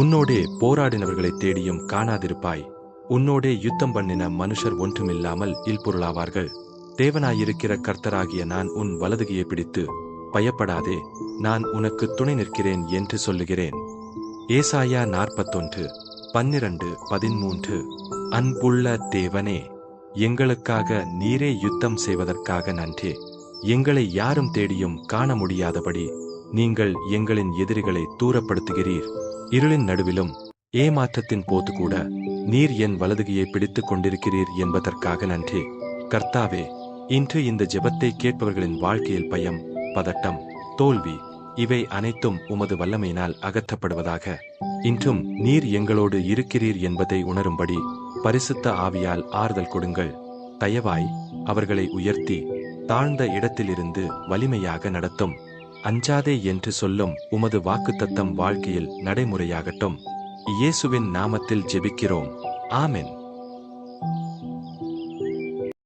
உன்னோடே போராடினவர்களை தேடியும் காணாதிருப்பாய். உன்னோடே யுத்தம் பண்ணின மனுஷர் ஒன்றுமில்லாமல் இல்பொருளாவார்கள். தேவனாயிருக்கிற கர்த்தராகிய நான் உன் வலதுகையை பிடித்து பயப்படாதே நான் உனக்கு துணை நிற்கிறேன் என்று சொல்லுகிறேன். ஏசாயா நாற்பத்தொன்று பன்னிரண்டு பதிமூன்று அன்புள்ள தேவனே எங்களுக்காக நீரே யுத்தம் செய்வதற்காக நன்றே. எங்களை யாரும் தேடியும் காண முடியாதபடி நீங்கள் எங்களின் எதிரிகளை தூரப்படுத்துகிறீர். இருளின் நடுவிலும் ஏமாற்றத்தின் போது கூட நீர் என் வலதுகையை பிடித்துக் கொண்டிருக்கிறீர் என்பதற்காக நன்றி. கர்த்தாவே இன்று இந்த ஜெபத்தை கேட்பவர்களின் வாழ்க்கையில் பயம் பதட்டம் தோல்வி இவை அனைத்தும் உமது வல்லமையினால் அகற்றப்படுவதாக. இன்றும் நீர் எங்களோடு இருக்கிறீர் என்பதை உணரும்படி பரிசுத்த ஆவியால் ஆறுதல் கொடுங்கள். தயவாய் அவர்களை உயர்த்தி தாழ்ந்த இடத்திலிருந்து வலிமையாக நடத்தும். அஞ்சாதே என்று சொல்லும் உமது வாக்குத்தத்தம் வாழ்க்கையில் நடைமுறையாகட்டும். இயேசுவின் நாமத்தில் ஜெபிக்கிறோம். ஆமென்.